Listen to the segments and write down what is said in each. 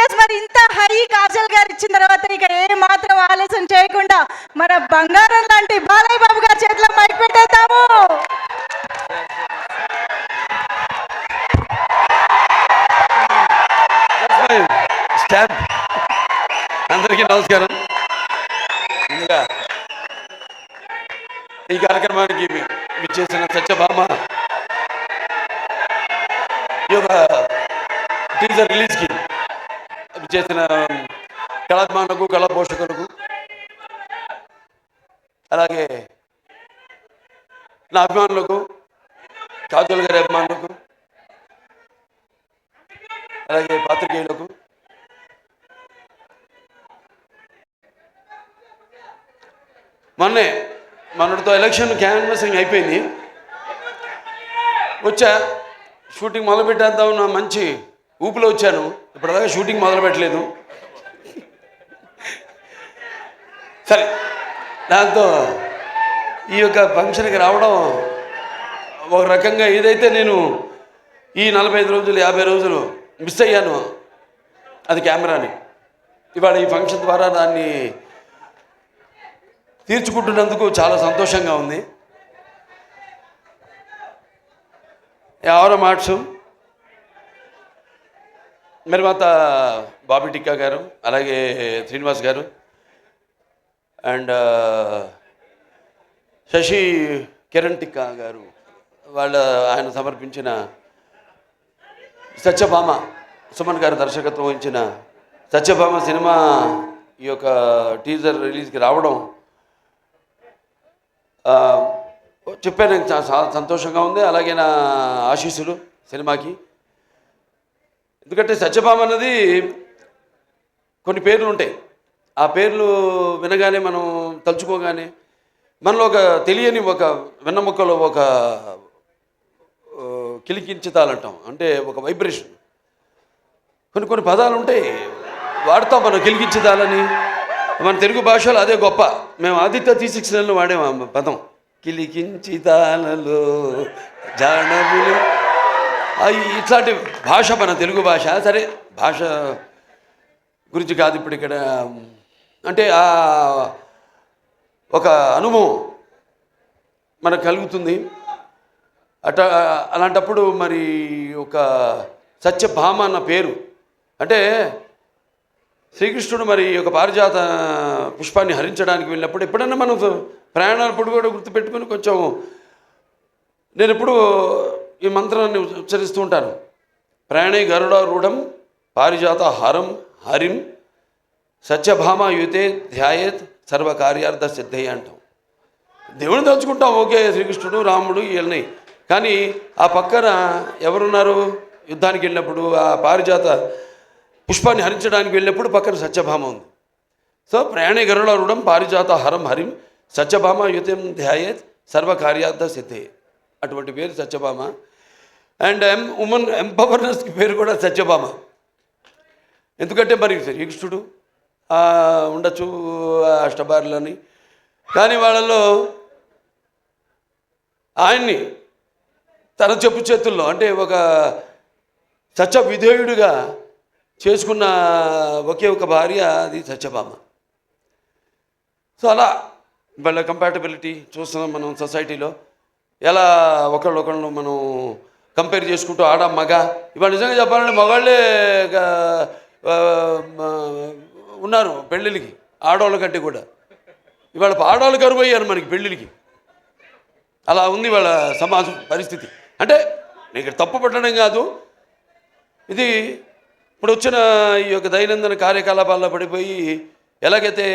Yes మరి ఇంత high Kajal గారు ఇచ్చిన తర్వాత ఇక ఏ మాత్రం ఆలస్యం చేయకుండా మన బంగారం లాంటి బాలయ్య బాబు గారి చేతిలో మైక్ పెట్టేద్దాము. అందరికీ నమస్కారం. ముందుగా ఈ కార్యక్రమానికి విచ్చేసిన సత్యభామ చేసిన కళాభిమానులకు కళా పోషకులకు అలాగే నా అభిమానులకు కాజల్ గారి అభిమానులకు అలాగే పాత్రికేయులకు మొన్నే మొన్నటితో ఎలక్షన్ క్యాన్వసింగ్ అయిపోయింది. వచ్చా షూటింగ్ మొదలు పెట్టేద్దాం నా మంచి ఊపిలో వచ్చాను. ఇప్పటిదాకా షూటింగ్ మొదలు పెట్టలేదు. సరే దాంతో ఈ యొక్క ఫంక్షన్కి రావడం ఒక రకంగా ఏదైతే నేను ఈ నలభై ఐదు రోజులు యాభై రోజులు మిస్ అయ్యాను అది కెమెరాని. ఇవాళ ఈ ఫంక్షన్ ద్వారా దాన్ని తీర్చుకుంటున్నందుకు చాలా సంతోషంగా ఉంది. ఎవరో మాట్సు? నిర్మాత బాబీ టిక్కా గారు అలాగే శ్రీనివాస్ గారు అండ్ శశి కిరణ్ టిక్కా గారు వాళ్ళ ఆయన సమర్పించిన సత్యభామ సుమన్ గారు దర్శకత్వం వహించిన సత్యభామ సినిమా ఈ యొక్క టీజర్ రిలీజ్కి రావడం చెప్పాను నాకు చాలా సంతోషంగా ఉంది. అలాగే నా ఆశీస్సులు సినిమాకి. ఎందుకంటే సత్యభామ అన్నది కొన్ని పేర్లు ఉంటాయి. ఆ పేర్లు వినగానే మనం తలుచుకోగానే మనలో ఒక తెలియని ఒక వెన్నముక్కలో ఒక కిలికించితాలంటాం. అంటే ఒక వైబ్రేషన్. కొన్ని కొన్ని పదాలు ఉంటాయి. వాడతాం మనం కిలికించితాలని. మన తెలుగు భాషలో అదే గొప్ప. మేము ఆదిత్య త్రీ సిక్స్ నెలలో పదం. కిలికించితాలలో జానవులు ఇట్లాంటి భాష మన తెలుగు భాష సరే భాష గురించి కాదు ఇప్పుడు ఇక్కడ అంటే ఆ ఒక అనుభవం మనకు కలుగుతుంది. అట అలాంటప్పుడు మరి ఒక సత్యభామ అన్న పేరు అంటే శ్రీకృష్ణుడు మరి ఒక పారిజాత పుష్పాన్ని హరించడానికి వెళ్ళినప్పుడు ఎప్పుడన్నా మనం ప్రయాణాలప్పుడు కూడా గుర్తుపెట్టుకుని కొంచెం నేను ఎప్పుడు ఈ మంత్రాన్ని ఉచ్చరిస్తూ ఉంటాను ప్రయాణే గరుడారూఢం పారిజాత హరం హరిం సత్యభామ యుతే ధ్యాయేత్ సర్వకార్యార్థ సిద్ధయ్య అంటాం. దేవుని తలుచుకుంటాం ఓకే శ్రీకృష్ణుడు రాముడు వీళ్ళని. కానీ ఆ పక్కన ఎవరున్నారు? యుద్ధానికి వెళ్ళినప్పుడు ఆ పారిజాత పుష్పాన్ని హరించడానికి వెళ్ళినప్పుడు పక్కన సత్యభామ ఉంది. సో ప్రయాణే గరుడారుడం పారిజాత హరం హరిం సత్యభామ యుతం ధ్యాయేత్ సర్వకార్యార్థ సిద్ధే. అటువంటి పేరు సత్యభామ. అండ్ ఎం ఉమెన్ ఎంపవర్నెస్కి పేరు కూడా సత్యభామ. ఎందుకంటే మరి శ్రీకృష్ణుడు ఉండొచ్చు అష్టబారులని కానీ వాళ్ళలో ఆయన్ని తన చెప్పు చేతుల్లో అంటే ఒక సత్య విధేయుడిగా చేసుకున్న ఒకే ఒక భార్య అది సత్యభామ. సో అలా వాళ్ళ కంపాటబిలిటీ చూస్తున్నాం మనం సొసైటీలో ఎలా ఒకళ్ళొకళ్ళు మనం కంపేర్ చేసుకుంటూ ఆడ మగ. ఇవాళ నిజంగా చెప్పాలంటే మగాళ్ళే ఉన్నారు పెళ్ళిళ్ళకి ఆడవాళ్ళ కంటే కూడా. ఇవాళ ఆడవాళ్ళు కరువు అయ్యారు మనకి పెళ్ళిళ్ళకి. అలా ఉంది వాళ్ళ సమాజం పరిస్థితి. అంటే నేను ఇక్కడ తప్పు పట్టడం కాదు. ఇది ఇప్పుడు వచ్చిన ఈ యొక్క దైనందిన కార్యకలాపాల్లో పడిపోయి ఎలాగైతే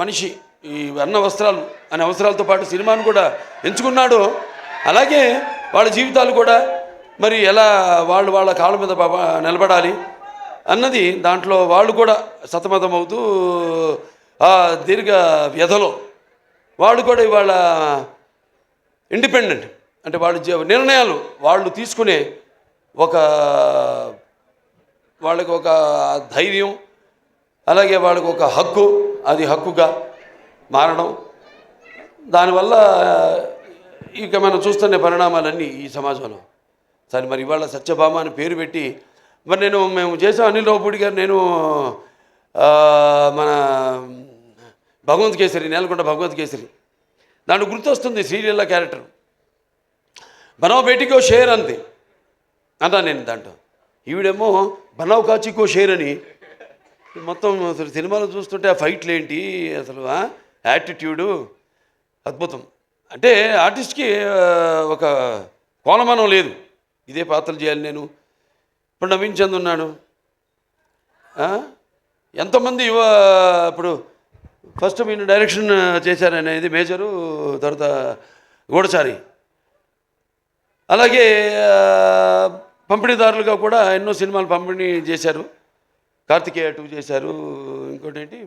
మనిషి ఈ అన్న వస్త్రాలు అనే అవసరాలతో పాటు సినిమాను కూడా ఎంచుకున్నాడో అలాగే వాళ్ళ జీవితాలు కూడా మరి ఎలా వాళ్ళు వాళ్ళ కాళ్ళ మీద నిలబడాలి అన్నది దాంట్లో వాళ్ళు కూడా సతమతమవుతూ ఆ దీర్ఘ వ్యధలో వాళ్ళు కూడా ఇవాళ ఇండిపెండెంట్. అంటే వాళ్ళ నిర్ణయాలు వాళ్ళు తీసుకునే ఒక వాళ్ళకి ఒక ధైర్యం అలాగే వాళ్ళకి ఒక హక్కు అది హక్కుగా మారడం. దానివల్ల ఇక మనం చూస్తున్న పరిణామాలన్నీ ఈ సమాజంలో. సరే మరి ఇవాళ సత్యభామ అని పేరు పెట్టి మరి నేను మేము చేసాం అనిల్ రావుపూడి గారు నేను మన భగవంత్ కేసరి నేలకొండ భగవంత్ కేసరి. దాంట్లో గుర్తొస్తుంది సీరియల్లో క్యారెక్టర్. బనావ్ బేటికో షేర్ అంతే అన్నా నేను దాంట్లో. ఈవిడేమో బనావ్ కాచికో షేర్ అని. మొత్తం అసలు సినిమాలో చూస్తుంటే ఆ ఫైట్లు ఏంటి అసలు యాటిట్యూడు అద్భుతం. అంటే ఆర్టిస్ట్కి ఒక కోలమానం లేదు. ఇదే పాత్రలు చేయాలి నేను. ఇప్పుడు నవీన్ చంద్ ఉన్నాడు. ఎంతమంది యువ ఇప్పుడు ఫస్ట్ మీరు డైరెక్షన్ చేశారనేది మేజరు తర్వాత గూడచారి అలాగే పంపిణీదారులుగా కూడా ఎన్నో సినిమాలు పంపిణీ చేశారు. కార్తికేయ టూ చేశారు ఇంకోటి ఏంటి?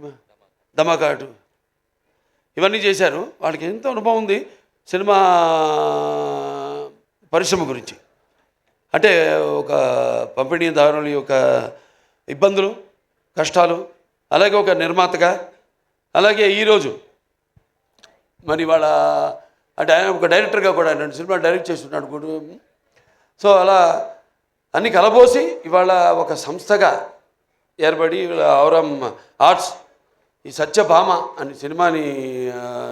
ధమాకా టూ ఇవన్నీ చేశారు. వాళ్ళకి ఎంత అనుభవం ఉంది సినిమా పరిశ్రమ గురించి. అంటే ఒక పంపిణీదారుల యొక్క ఇబ్బందులు కష్టాలు అలాగే ఒక నిర్మాతగా అలాగే ఈరోజు మరి వాళ్ళ అంటే ఆయన ఒక డైరెక్టర్గా కూడా రెండు సినిమా డైరెక్ట్ చేస్తున్నాడు కుటుంబం సో అలా అన్ని కలబోసి ఇవాళ ఒక సంస్థగా ఏర్పడి ఔరం ఆర్ట్స్ ఈ సత్యభామ అనే సినిమాని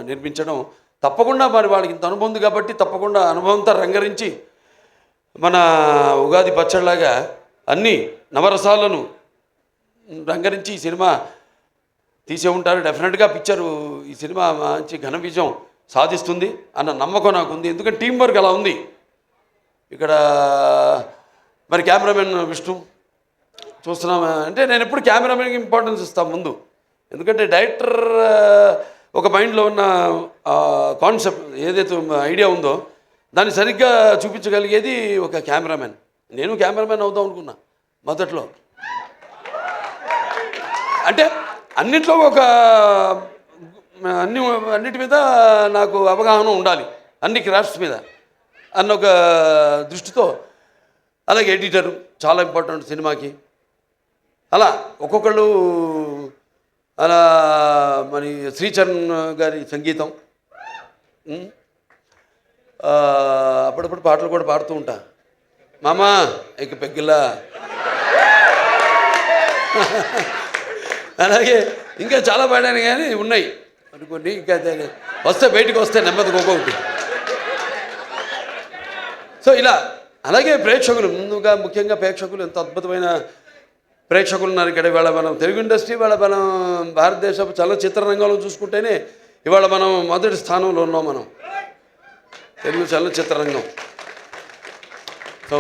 నిర్మించడం తప్పకుండా మరి వాళ్ళకి ఇంత అనుభవం ఉంది కాబట్టి తప్పకుండా అనుభవంతో రంగరించి మన ఉగాది పచ్చడిలాగా అన్ని నవరసాలను రంగరించి ఈ సినిమా తీసే ఉంటారు. డెఫినెట్గా పిక్చరు ఈ సినిమా మంచి ఘన విజయం సాధిస్తుంది అన్న నమ్మకం నాకు ఉంది ఎందుకంటే టీం వర్క్ అలా ఉంది. ఇక్కడ మరి కెమెరామెన్ విష్ణు చూస్తున్నాం. అంటే నేను ఎప్పుడు కెమెరామెన్కి ఇంపార్టెన్స్ ఇస్తాను ముందు. ఎందుకంటే డైరెక్టర్ ఒక మైండ్లో ఉన్న కాన్సెప్ట్ ఏదైతే ఐడియా ఉందో దాన్ని సరిగ్గా చూపించగలిగేది ఒక కెమెరామెన్. నేను కెమెరామెన్ అవుదాం అనుకున్నా మొదట్లో. అంటే అన్నిట్లో ఒక అన్ని అన్నిటి మీద నాకు అవగాహన ఉండాలి అన్ని క్రాఫ్ట్స్ మీద. అన్న ఒక దృష్టితో అలాగే ఎడిటర్ చాలా ఇంపార్టెంట్ సినిమాకి. అలా ఒక్కొక్కళ్ళు అలా మరి శ్రీచరణ్ గారి సంగీతం. అప్పుడప్పుడు పాటలు కూడా పాడుతూ ఉంటా. మామా ఇక పెగ్గిలా అలాగే ఇంకా చాలా పాడాను కానీ ఉన్నాయి. అనుకోండి ఇంకా వస్తే బయటకు వస్తే నెమ్మదిగా ఒక్కొక్కటి సో ఇలా అలాగే ప్రేక్షకులు ముందుగా ముఖ్యంగా ప్రేక్షకులు ఎంత అద్భుతమైన ప్రేక్షకులు ఉన్నారు ఇక్కడ. ఇవాళ మనం తెలుగు ఇండస్ట్రీ ఇవాళ మనం భారతదేశ చలనచిత్ర రంగంలో చూసుకుంటేనే ఇవాళ మనం మొదటి స్థానంలో ఉన్నాం మనం. తెలుగు చలనచిత్ర రంగం సో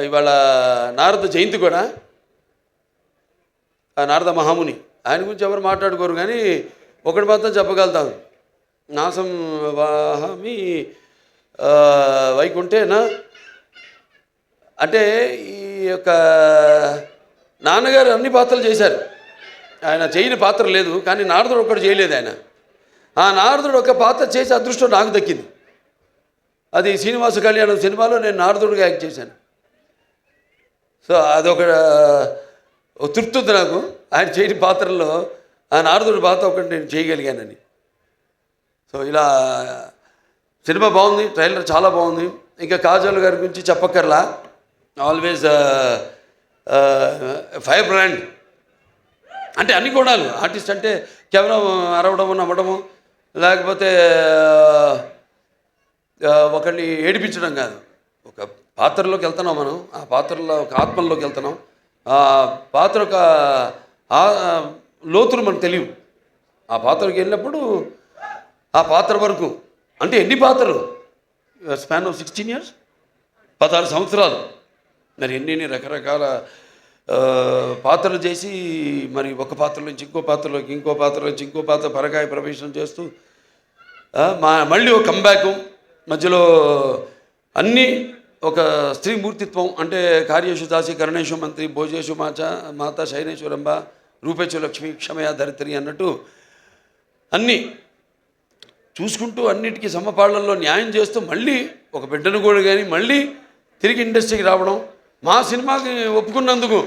ఇవాళ నారద జయంతి కూడా. ఆ నారద మహాముని. ఆయన గురించి ఎవరు మాట్లాడుకోరు కానీ ఒకటి మాత్రం చెప్పగలుగుతాను నాసం వాహమి వైకుంఠేనా. అంటే ఈ యొక్క నాన్నగారు అన్ని పాత్రలు చేశారు. ఆయన చేయని పాత్ర లేదు కానీ నారదుడు ఒక్కడు చేయలేదు ఆయన. ఆ నారదుడు ఒక పాత్ర చేసే అదృష్టం నాకు దక్కింది. అది శ్రీనివాస కళ్యాణం సినిమాలో నేను నారదుడిగా యాక్ట్ చేశాను. సో అదొక తృప్తి ఉంది నాకు. ఆయన చేయని పాత్రల్లో ఆ నారదుడి పాత్ర ఒకటి నేను చేయగలిగానని. సో ఇలా సినిమా బాగుంది ట్రైలర్ చాలా బాగుంది. ఇంకా కాజల్ గారి గురించి చెప్పక్కర్లా. Always fire brand. అంటే అన్ని కూడా ఆర్టిస్ట్ అంటే కేవలం అరవడము నమ్మడము లేకపోతే ఒకరిని ఏడిపించడం కాదు. ఒక పాత్రలోకి వెళ్తున్నాం మనం. ఆ పాత్రలో ఒక ఆత్మల్లోకి వెళ్తున్నాం. ఆ పాత్ర ఒక లోతులు మనకు తెలియవు. ఆ పాత్రకి వెళ్ళినప్పుడు ఆ పాత్ర వరకు అంటే ఎన్ని పాత్రలు? Span of sixteen years? పదహారు సంవత్సరాలు. మరి ఎన్ని రకరకాల పాత్రలు చేసి మరి ఒక పాత్ర నుంచి ఇంకో పాత్రలోకి ఇంకో పాత్ర నుంచి ఇంకో పాత్ర పరకాయ ప్రవేశం చేస్తూ మా మళ్ళీ ఒక కంబ్యాక్ మధ్యలో అన్నీ ఒక స్త్రీ మూర్తిత్వం అంటే కార్యేషు దాసి కరుణేషు మంత్రి భోజేషు మాచ మాత శైనేశ్వరంబ రూపేశు లక్ష్మి క్షమయ ధరిత్రి అన్నట్టు అన్నీ చూసుకుంటూ అన్నిటికీ సమపాళ్ళలో న్యాయం చేస్తూ మళ్ళీ ఒక బిడ్డను కూడా కానీ మళ్ళీ తిరిగి ఇండస్ట్రీకి రావడం మా సినిమాకి ఒప్పుకున్నందుకు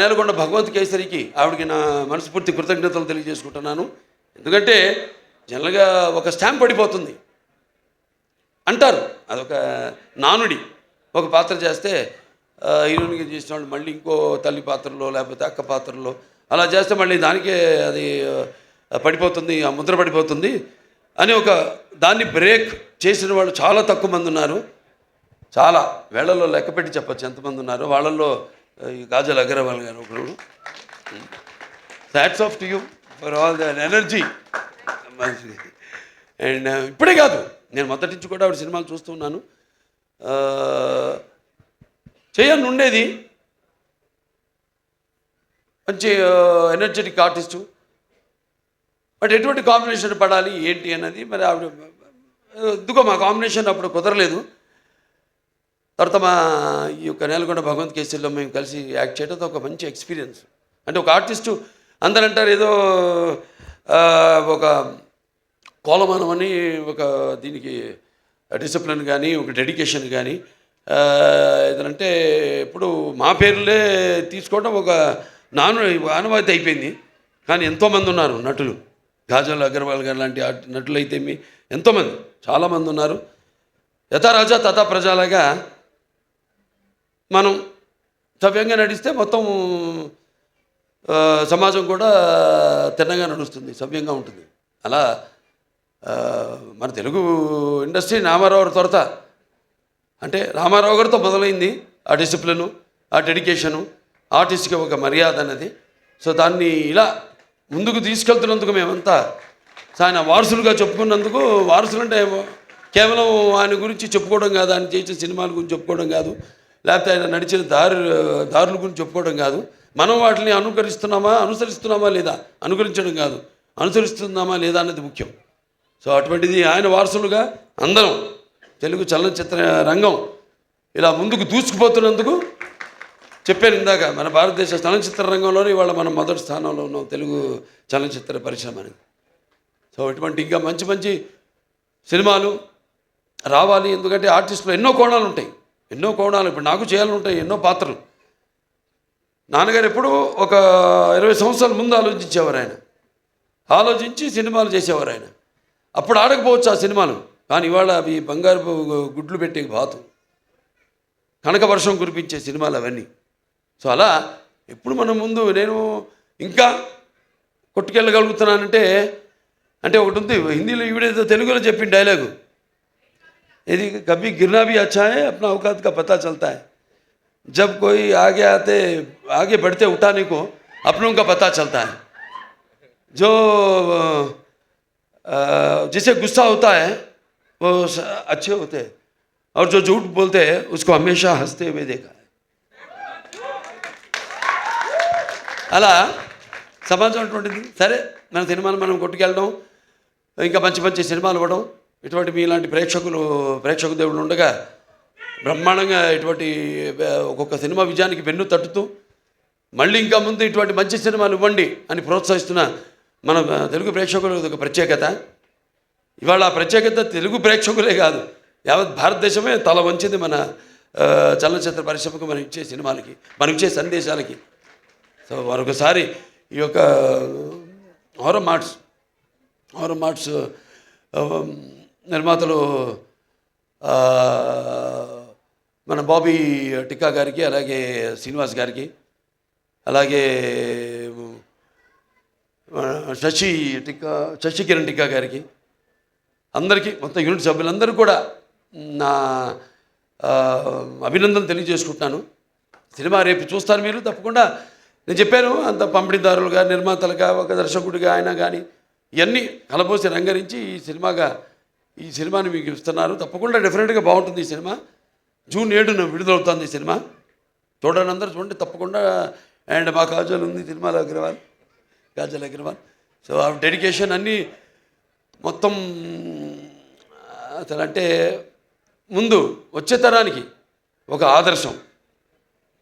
నేలకొండ భగవత్ కేసరికి ఆవిడకి నా మనస్ఫూర్తి కృతజ్ఞతలు తెలియజేసుకుంటున్నాను. ఎందుకంటే జనరల్గా ఒక స్టాంప్ పడిపోతుంది. అంటారు అదొక నానుడి. ఒక పాత్ర చేస్తే ఆ, హీరోయిన్గా చేసిన వాళ్ళు మళ్ళీ ఇంకో తల్లి పాత్రలో లేకపోతే అక్క పాత్రలో అలా చేస్తే మళ్ళీ దానికే అది పడిపోతుంది ఆ ముద్ర పడిపోతుంది అని ఒక దాన్ని బ్రేక్ చేసిన వాళ్ళు చాలా తక్కువ మంది ఉన్నారు. చాలా వేళల్లో లెక్క పెట్టి చెప్పచ్చు. ఎంతమంది ఉన్నారు వాళ్ళల్లో ఆ, ఈ కాజల్ అగర్వాల్ గారు ఒకరు. Hats off to you for all the energy and ఇప్పుడే కాదు నేను మొదటి నుంచి కూడా ఆవిడ సినిమాలు చూస్తున్నాను చేయను ఉండేది. మంచి ఎనర్జెటిక్ ఆర్టిస్టు బట్ ఎటువంటి కాంబినేషన్ పడాలి ఏంటి అన్నది మరి ఆవిడ ఎందుకో మా కాంబినేషన్ అప్పుడు కుదరలేదు. తర్వాత మా ఈ యొక్క నేలకొండ భగవంత్ కేసరిలో మేము కలిసి యాక్ట్ చేయడం ఒక మంచి ఎక్స్పీరియన్స్. అంటే ఒక ఆర్టిస్టు అందరూ అంటారు ఏదో ఒక కోలమానం అని ఒక దీనికి డిసిప్లిన్ కానీ ఒక డెడికేషన్ కానీ ఏదంటే ఇప్పుడు మా పేర్లే తీసుకోవడం ఒక నాను ఆనవాయితీ అయిపోయింది. కానీ ఎంతోమంది ఉన్నారు నటులు. గాజల్ అగర్వాల్ గారు లాంటి నటులు అయితే మీ ఎంతోమంది చాలామంది ఉన్నారు. యథా రాజా తథా ప్రజలాగా మనం సవ్యంగా నడిస్తే మొత్తం సమాజం కూడా తిన్నగా నడుస్తుంది సవ్యంగా ఉంటుంది. అలా మన తెలుగు ఇండస్ట్రీ రామారావు త్వరత అంటే రామారావు గారితో మొదలైంది ఆ డిసిప్లిను ఆ డెడికేషను ఆర్టిస్ట్కి ఒక మర్యాద అన్నది సో దాన్ని ఇలా ముందుకు తీసుకెళ్తున్నందుకు మేమంతా ఆయన వారసులుగా చెప్పుకున్నందుకు వారసులు అంటే ఏమో కేవలం ఆయన గురించి చెప్పుకోవడం కాదు ఆయన చేసిన సినిమాల గురించి చెప్పుకోవడం కాదు. లేకపోతే ఆయన నడిచిన దారి దారుల గురించి చెప్పుకోవడం కాదు. మనం వాటిని అనుకరిస్తున్నామా అనుసరిస్తున్నామా లేదా? అనుకరించడం కాదు. అనుసరిస్తున్నామా లేదా అన్నది ముఖ్యం. సో అటువంటిది ఆయన వారసులుగా అందరం తెలుగు చలనచిత్ర రంగం ఇలా ముందుకు దూసుకుపోతున్నందుకు చెప్పాను ఇందాక మన భారతదేశ చలనచిత్ర రంగంలోనే ఇవాళ మనం మొదటి స్థానంలో ఉన్నాం తెలుగు చలనచిత్ర పరిశ్రమ అనేది. సో ఇటువంటి ఇంకా మంచి మంచి సినిమాలు రావాలి. ఎందుకంటే ఆర్టిస్టులు ఎన్నో కోణాలు ఉంటాయి. ఎన్నో కోణాలు ఇప్పుడు నాకు చేయాలని ఉంటాయి ఎన్నో పాత్రలు. నాన్నగారు ఎప్పుడూ ఒక ఇరవై సంవత్సరాల ముందు ఆలోచించేవారు ఆయన. ఆలోచించి సినిమాలు చేసేవారు ఆయన. అప్పుడు ఆడకపోవచ్చు ఆ సినిమాలు కానీ ఇవాళ అవి బంగారు గుడ్లు పెట్టే బాతు. కనక వర్షం కురిపించే సినిమాలు అవన్నీ. సో అలా ఎప్పుడు మనం ముందు నేను ఇంకా కొట్టుకెళ్ళగలుగుతున్నానంటే అంటే ఒకటి ఉంది హిందీలో ఈవిడేదో తెలుగులో చెప్పిన డైలాగు. यदि कभी गिरना भी अच्छा है, अपना औकात का पता चलता है। जब कोई आगे आते, आगे बढ़ते उठाने को, अपनों का पता चलता है। जो जिसे गुस्सा होता है, वो अच्छे होते हैं। और जो झूठ बोलते हैं, उसको हमेशा हँसते हुए देखा है। अला సమాజం सर, मैं सिनेमा సినిమాలు మనం इंका मं మంచి सिम ఇటువంటి మీలాంటి ప్రేక్షకులు ప్రేక్షక దేవుడు ఉండగా బ్రహ్మాండంగా ఇటువంటి ఒక్కొక్క సినిమా విజయానికి వెన్ను తట్టుతూ మళ్ళీ ఇంకా ముందు ఇటువంటి మంచి సినిమాలు ఇవ్వండి అని ప్రోత్సహిస్తున్న మన తెలుగు ప్రేక్షకుల ఒక ప్రత్యేకత. ఇవాళ ఆ ప్రత్యేకత తెలుగు ప్రేక్షకులే కాదు యావత్ భారతదేశమే తల వంచింది మన చలనచిత్ర పరిశ్రమకు మనం ఇచ్చే సినిమాలకి మనం ఇచ్చే సందేశాలకి. సో మరొకసారి ఈ యొక్క హారర్ మార్ట్స్ హారర్ మార్ట్స్ నిర్మాతలు మన బాబీ టిక్కా గారికి అలాగే శ్రీనివాస్ గారికి అలాగే శశి టిక్కా శశి కిరణ్ టిక్కా గారికి అందరికీ మొత్తం యూనిట్ సభ్యులందరూ కూడా నా అభినందనలు తెలియజేసుకుంటున్నాను. సినిమా రేపు చూస్తారు మీరు తప్పకుండా. నేను చెప్పాను అంత పంపిణీదారులుగా నిర్మాతలుగా ఒక దర్శకుడిగా ఆయన కానీ ఇవన్నీ కలబోసి రంగరించి ఈ సినిమాగా ఈ సినిమాని మీకు ఇస్తున్నారు. తప్పకుండా డెఫినెట్గా బాగుంటుంది ఈ సినిమా. జూన్ ఏడున విడుదలవుతుంది ఈ సినిమా. చూడండి అందరూ చూడండి తప్పకుండా. అండ్ మా కాజల్ ఉంది సినిమాలో అగ్రవాల్ కాజల్ అగ్రవాల్. సో ఆ డెడికేషన్ అన్నీ మొత్తం అసలు అంటే ముందు వచ్చే తరానికి ఒక ఆదర్శం.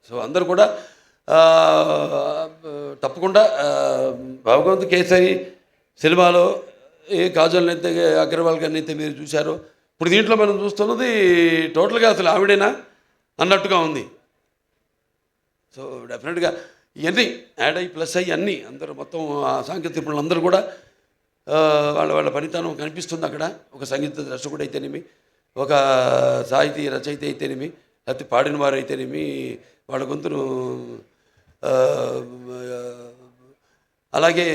సో అందరూ కూడా తప్పకుండా భగవంత్ కేసరి సినిమాలో ఏ కాజల్ని అయితే అగ్రవాల్ గారిని అయితే మీరు చూశారో ఇప్పుడు దీంట్లో మనం చూస్తున్నది టోటల్గా అసలు ఆవిడేనా అన్నట్టుగా ఉంది. సో డెఫినెట్గా ఇవన్నీ యాడ్ అయ్యి ప్లస్ అయ్యి అన్నీ అందరూ మొత్తం ఆ సాంకేతిక నిపుణులు అందరూ కూడా వాళ్ళ వాళ్ళ పనితనం కనిపిస్తుంది అక్కడ. ఒక సంగీత దర్శకుడు అయితేనేమి ఒక సాహితీ రచయిత అయితేనేమి లేకపోతే పాడిన వారు అయితేనేమి వాళ్ళ గొంతును అలాగే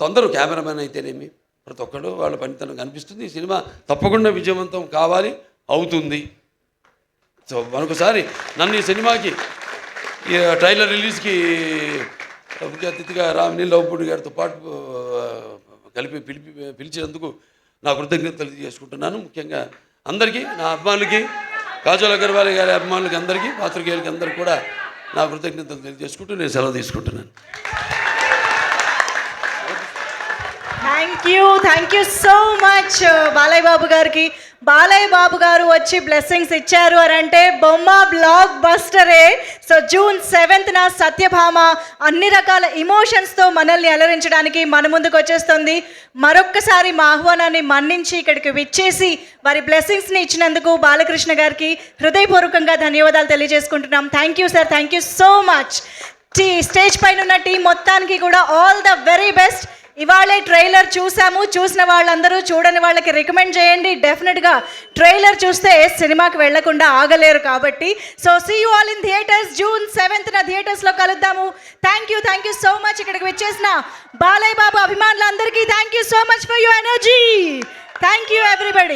తొందరగా అందరూ కెమెరామెన్ అయితేనేమి ప్రతి ఒక్కరు వాళ్ళ పనితనం కనిపిస్తుంది. ఈ సినిమా తప్పకుండా విజయవంతం కావాలి అవుతుంది. సో మరొకసారి నన్ను ఈ సినిమాకి ఈ ట్రైలర్ రిలీజ్కి ముఖ్య అతిథిగా రామిని లవ్పూడి గారితో పాటు కలిపి పిలిపి పిలిచినందుకు నా కృతజ్ఞతలు తెలియజేసుకుంటున్నాను. ముఖ్యంగా అందరికీ నా అభిమానులకి కాజల్ అగర్వాల్ గారి అభిమానులకి అందరికీ పాత్రికేయులకి అందరికీ కూడా నా కృతజ్ఞతలు తెలియజేసుకుంటూ నేను సెలవు తీసుకుంటున్నాను. Thank you thank you so much Balayya Babu గారికి. బాలయ్య బాబు గారు వచ్చి బ్లెస్సింగ్స్ ఇచ్చారు అని అంటే బొమ్మ బ్లాక్ బస్టరే సో జూన్ సెవెంత్న సత్యభామ అన్ని రకాల ఇమోషన్స్తో మనల్ని అలరించడానికి మన ముందుకు వచ్చేస్తుంది. మరొక్కసారి మా ఆహ్వానాన్ని మన్నించి ఇక్కడికి విచ్చేసి వారి బ్లెస్సింగ్స్ని ఇచ్చినందుకు బాలకృష్ణ గారికి హృదయపూర్వకంగా ధన్యవాదాలు తెలియజేసుకుంటున్నాం. Thank you sir thank you so much the stage పైన ఉన్న టీం మొత్తానికి కూడా ఆల్ ద వెరీ బెస్ట్ ఇవాళే ట్రైలర్ చూసాము చూసిన వాళ్ళందరూ చూడని వాళ్ళకి రికమెండ్ చేయండి. డెఫినెట్గా ట్రైలర్ చూస్తే సినిమాకి వెళ్ళకుండా ఆగలేరు కాబట్టి. So see you all in theatres June సెవెంత్న థియేటర్స్లో కలుద్దాము. Thank you thank you so much ఇక్కడికి వచ్చేసిన బాలయ్య బాబు అభిమానులందరికీ thank you so much for your energy thank you everybody